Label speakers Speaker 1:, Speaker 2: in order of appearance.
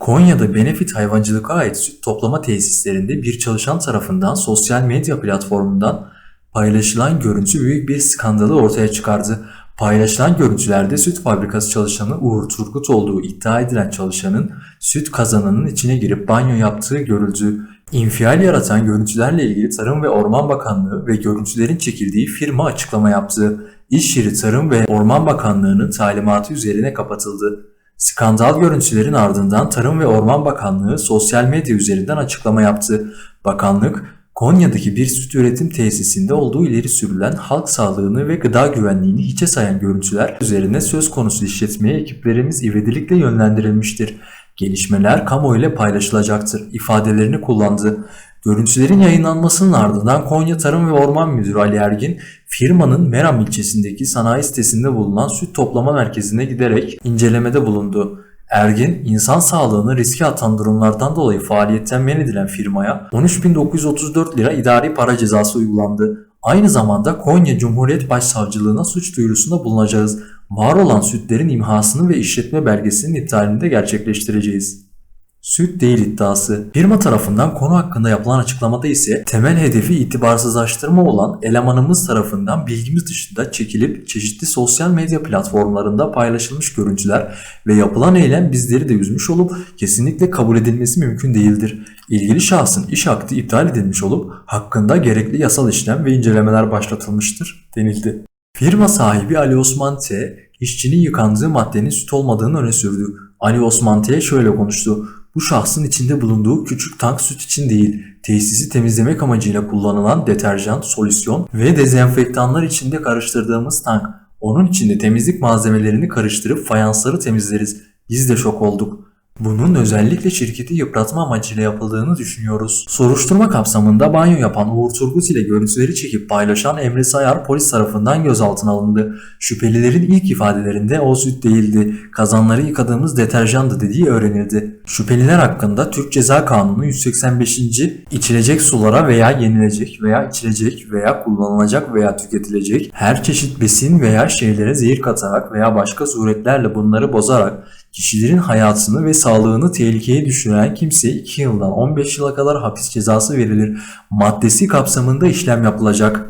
Speaker 1: Konya'da Benefit Hayvancılık'a ait süt toplama tesislerinde bir çalışan tarafından sosyal medya platformundan paylaşılan görüntü büyük bir skandalı ortaya çıkardı. Paylaşılan görüntülerde süt fabrikası çalışanı Uğur Turgut olduğu iddia edilen çalışanın süt kazanının içine girip banyo yaptığı görüldü. İnfial yaratan görüntülerle ilgili Tarım ve Orman Bakanlığı ve görüntülerin çekildiği firma açıklama yaptı. İş yeri Tarım ve Orman Bakanlığı'nın talimatı üzerine kapatıldı. Skandal görüntülerin ardından Tarım ve Orman Bakanlığı sosyal medya üzerinden açıklama yaptı. Bakanlık, Konya'daki bir süt üretim tesisinde olduğu ileri sürülen halk sağlığını ve gıda güvenliğini hiçe sayan görüntüler üzerine söz konusu işletmeye ekiplerimiz ivedilikle yönlendirilmiştir. Gelişmeler kamuoyuyla paylaşılacaktır ifadelerini kullandı. Görüntülerin yayınlanmasının ardından Konya Tarım ve Orman Müdürü Ali Ergin, firmanın Meram ilçesindeki sanayi sitesinde bulunan süt toplama merkezine giderek incelemede bulundu. Ergin, insan sağlığını riske atan durumlardan dolayı faaliyetten men edilen firmaya 13.934 lira idari para cezası uygulandı. Aynı zamanda Konya Cumhuriyet Başsavcılığına suç duyurusunda bulunacağız. Var olan sütlerin imhasını ve işletme belgesinin iptalini de gerçekleştireceğiz. Süt değil iddiası. Firma tarafından konu hakkında yapılan açıklamada ise temel hedefi itibarsızlaştırma olan elemanımız tarafından bilgimiz dışında çekilip çeşitli sosyal medya platformlarında paylaşılmış görüntüler ve yapılan eylem bizleri de üzmüş olup kesinlikle kabul edilmesi mümkün değildir. İlgili şahsın iş akdi iptal edilmiş olup hakkında gerekli yasal işlem ve incelemeler başlatılmıştır denildi. Firma sahibi Ali Osman T, işçinin yıkandığı maddenin süt olmadığını öne sürdü. Ali Osman T şöyle konuştu. Bu şahsın içinde bulunduğu küçük tank süt için değil, tesisi temizlemek amacıyla kullanılan deterjan, solüsyon ve dezenfektanlar içinde karıştırdığımız tank. Onun içinde temizlik malzemelerini karıştırıp fayansları temizleriz. Biz de şok olduk. Bunun özellikle şirketi yıpratma amacıyla yapıldığını düşünüyoruz. Soruşturma kapsamında banyo yapan Uğur Turgut ile görüntüleri çekip paylaşan Emre Sayar polis tarafından gözaltına alındı. Şüphelilerin ilk ifadelerinde o süt değildi, kazanları yıkadığımız deterjandı dediği öğrenildi. Şüpheliler hakkında Türk Ceza Kanunu 185. içilecek sulara veya yenilecek veya içilecek veya kullanılacak veya tüketilecek her çeşit besin veya şeylere zehir katarak veya başka suretlerle bunları bozarak kişilerin hayatını ve sağlığını tehlikeye düşüren kimseye 2 yıldan 15 yıla kadar hapis cezası verilir. Maddesi kapsamında işlem yapılacak.